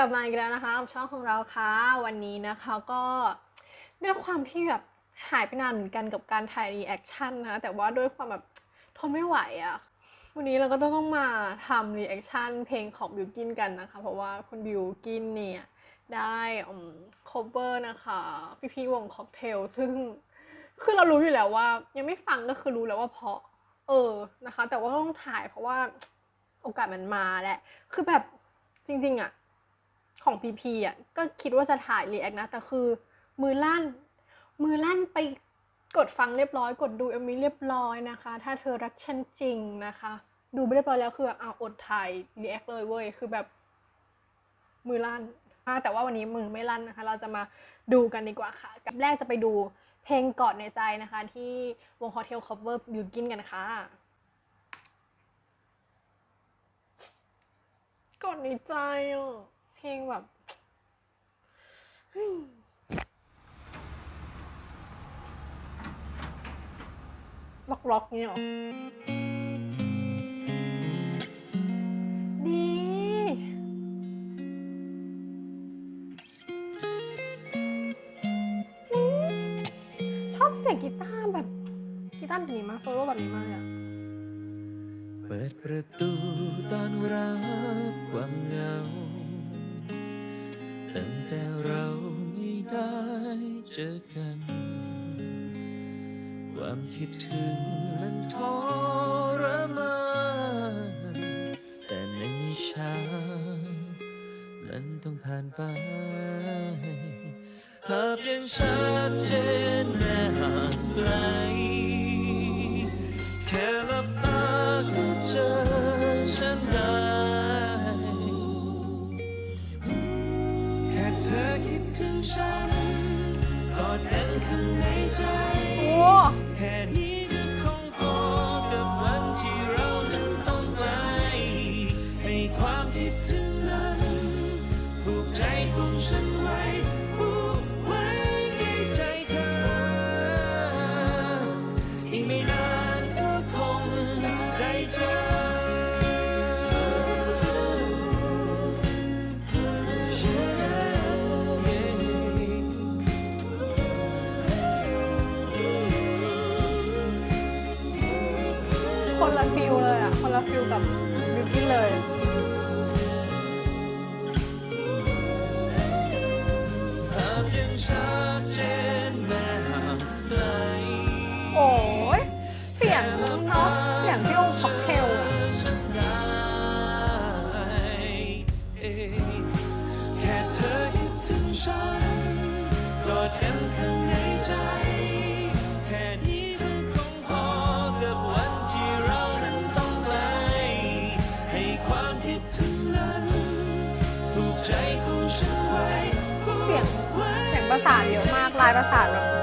ลับมาอีกแล้วนะคะช่องของเราค่ะวันนี้นะคะก็ด้วยความที่แบบหายไปนานเหมือนกันกับการถ่ายรีแอคชั่นนะแต่ว่าด้วยความแบบทนไม่ไหวอะ่ะวันนี้เราก็ต้องมาทำรีแอคชั่นเพลงของบิวกินกันนะคะ เพราะว่าคุณบิวกินเนี่ยได้อืม cover นะคะ พี่พี่วงค็อกเทลซึ่งคือเรารู้อยู่แล้วว่า ยังไม่ฟังก็คือรู้แล้วว่าเพราะ เออนะคะ แต่ว่าต้องถ่ายเพราะว่าโอกาสมันมาแหละคือแบบจริงๆอะ ของพีพีอะก็คิดว่าจะถ่ายรีแอคนะ แต่คือมือลั่น มือลั่นไปกดฟังเรียบร้อย กดดูเอ็มวีเรียบร้อยนะคะ ถ้าเธอรักฉันจริงนะคะ ดูไปเรียบร้อยแล้วคือแบบเอาวอดถ่ายรีแอคเลยเว้ยคือแบบ มือลั่นอะแต่ว่าวันนี้มือไม่ลั่นนะคะ เราจะมาดูกันดีกว่าค่ะกับแรกจะไปดูเพลงกอดในใจนะคะ ที่วง Hotel Cover บิวกินกันค่ะกอดในใจอะ เพลงแบบล็อกล็อกเนี่ยหรอดีชอบเสียงกีตาร์แบบกีตาร์แบบนี้มากโซโล่แบบนี้มากเลยอะเปิดประตูตอนรับความเหงา ตั้งแต่เราไม่ได้เจอกัน ความคิดถึงมันทรมานแต่ในช้ามันต้องผ่านไปภาพยังชัดเจนแม้ห่างไกลแค่ ละฟิลกับบิวกิ้นเลยภาพยังช้า ประสานแบบ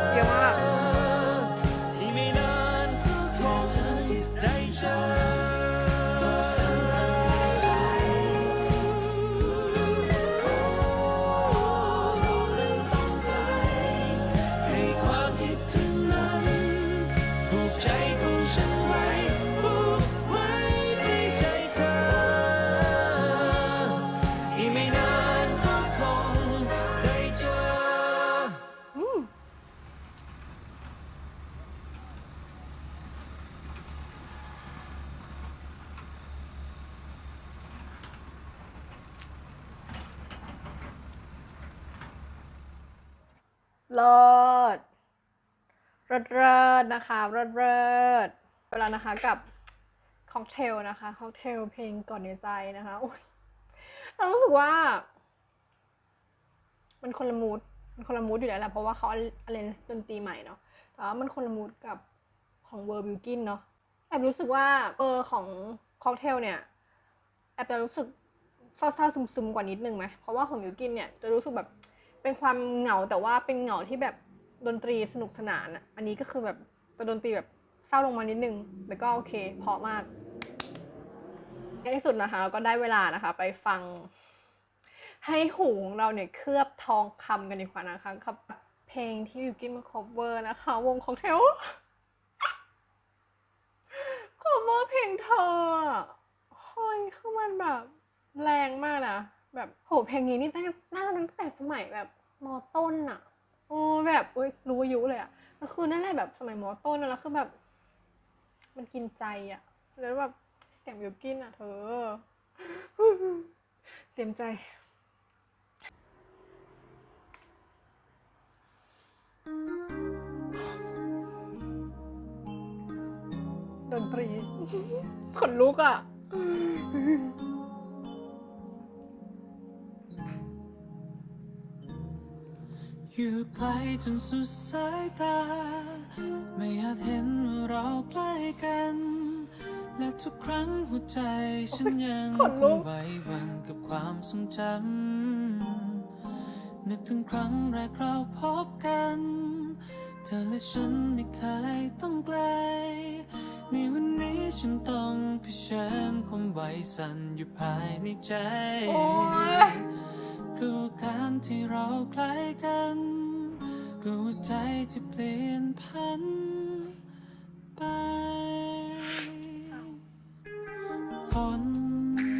เลิศเลิศเลิศนะคะเลิศเลิศเวลานะคะกับค็อกเทลนะคะค็อกเทลเพลงก่อนในใจนะคะโอ๊ยเรารู้สึกว่า มันคนละมูดมันคนละมูดอยู่แล้วแหละเพราะว่าเขาอเลนดนตรีใหม่เนาะแต่ว่ามันคนละมูดกับของเวอร์บิวกินเนาะแอบรู้สึกว่าเออของค็อกเทลเนี่ยแอบจะรู้สึกเศร้าๆซึมๆกว่านิดนึงไหมเพราะว่าของบิวกินเนี่ยจะรู้สึกแบบ เป็นความเหงาแต่ว่าเป็นเหงาที่แบบดนตรีสนุกสนานอะ อันนี้ก็คือแบบแต่ดนตรีแบบเศร้าลงมานิดนึงแต่ก็โอเคเพราะมากในที่สุดนะคะ เราก็ได้เวลานะคะ ไปฟัง ให้หูของเราเนี่ยเคลือบทองคำกันดีกว่านะคะกับเพลงที่วิวกินมา cover นะคะ วงของเทล cover เพลงเธอเฮ้ยคือมันแบบแรงมากนะ แบบโหเพลงนี้นี่ตั้งน่าจะตั้งแต่สมัยแบบมอต้นอะโอ้แบบโอ้ยรู้อายุเลยอะแล้วคือนั่นแหละแบบสมัยมอต้นแล้วคือแบบ มันกินใจอะแล้วแบบเสียงบิวกินอะเธอเตรียมใจดนตรีขนลุกอะ อยู่ไกลจนสุดสายตา ไม่อาจเห็นว่าเราใกล้กัน และทุกครั้งหัวใจฉันยังขนคลุงกไหวหวันกับความทรงจำนึกถึงครั้งแรกเราพบกัน เธอและฉันไม่เคยต้องไกล ในวันนี้ฉันต้องเผชิญความไหวสั่นอยู่ภายในใจโอ้ย กลัวการที่เราใกล้กันกลัวใจจะเปลี่ยนพันไป ฝน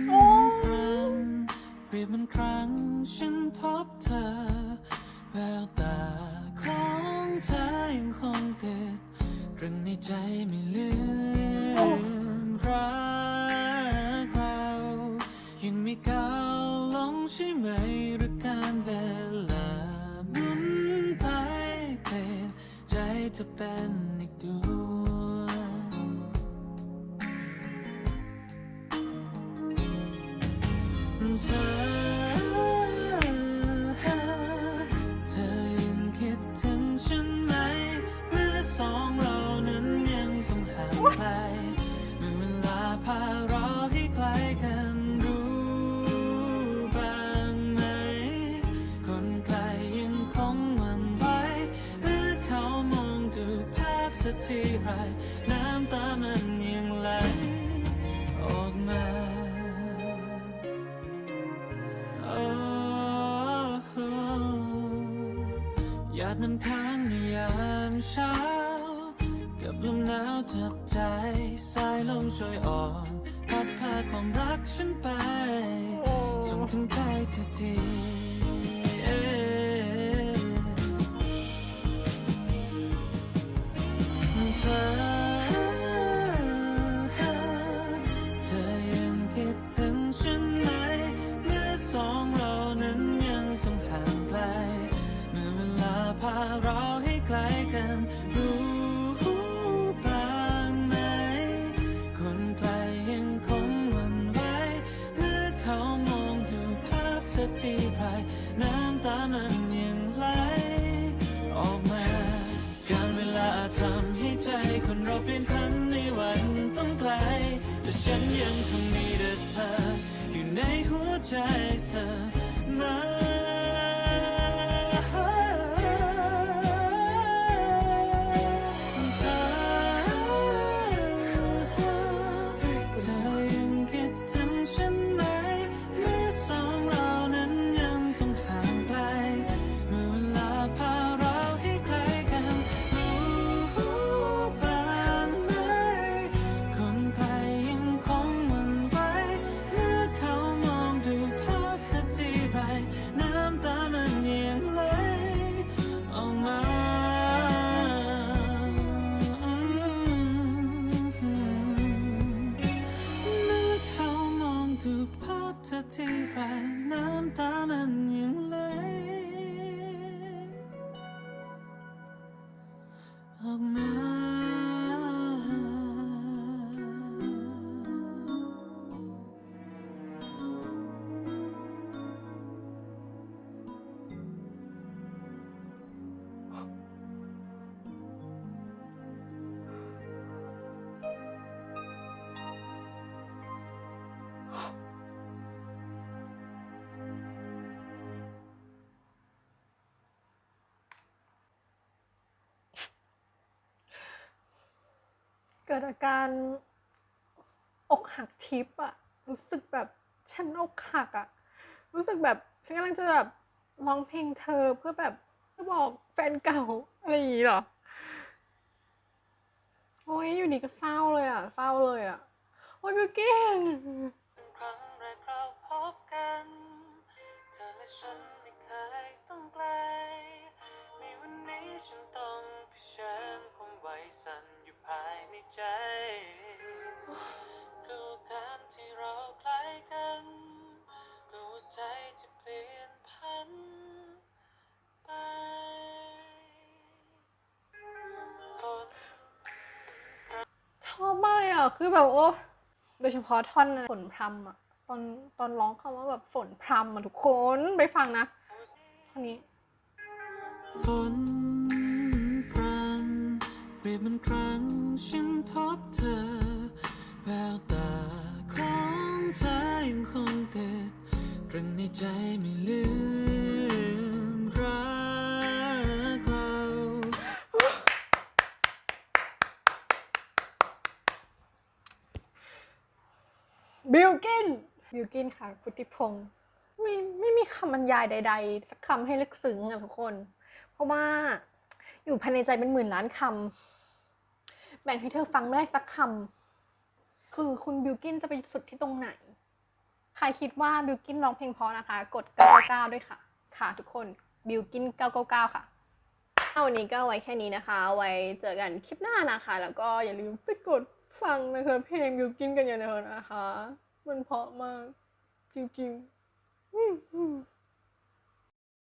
โอ้ยพรำเปรียบมันครั้งฉันพบเธอ แววตาของเธอยังคงติดตรึงในใจไม่ลืม จะเป็นอีกดวเธอ เธอยังคิดถึงฉันไหมเมื่อสองเรานั้นยังต้องห่างไกล ที่ไรน้ำตามันยังไหลออกมาโอ้โหหยาดน้ำค้างในยามเช้า กับลมหนาวจับใจสายลมช่วยอ่อนพัดพาความรักฉันไปส่งถึงใจเธอที ที่ไรน้ำตามันยังไหลออกมา การเวลาทำให้ใจคนเราเปลี่ยนพันในวันต้องไกล แต่ฉันยังคงมีแต่เธออยู่ในหัวใจเสมอ น้ำ ดอาการอกหักทิปอะรู้สึกแบบฉันอกหักอะรู้สึกแบบฉันกำลังจะแบบร้องเพลงเธอเพื่อแบบจะบอกแฟนเก่าอะไรอย่างงี้เหรอโอ้ยอยู่ดีก็เศร้าเลยอะเศร้าเลยอะโอ้ยบิวกิ้นครั้งแรกเราพบกัน คือแบบโอ้ โดยเฉพาะท่อนฝนพรำอะตอนตอนร้องคำว่าแบบฝนพรำอะทุกคนไปฟังนะท่อนนี้ ฝนพรำเปรียบเหมันครั้งฉันพบเธอ แววตาของเธอยังคงติดตรึงในใจไม่ลืม บิลกินบิลกินค่ะพุทธิพงศ์ไม่ไม่มีคำบรรยายใด ๆ สักคำให้ลึกซึ้งอะทุกคน เพราะว่าอยู่ภายในใจเป็นหมื่นล้านคำแบ่งให้เธอฟังไม่ได้สักคำคือคุณบิลกินจะไปสุดที่ตรงไหน ใครคิดว่าบิลกินร้องเพลงเพราะนะคะ กด 999ด้วยค่ะ ค่ะทุกคนบิลกิน 999 ค่ะเอาวันนี้ก็ไว้แค่นี้นะคะ ไว้เจอกันคลิปหน้านะคะ แล้วก็อย่าลืมไปกดฟังนะคะเพลงบิลกินกันเยอะๆนะคะ มันเพาะมาก จริงๆ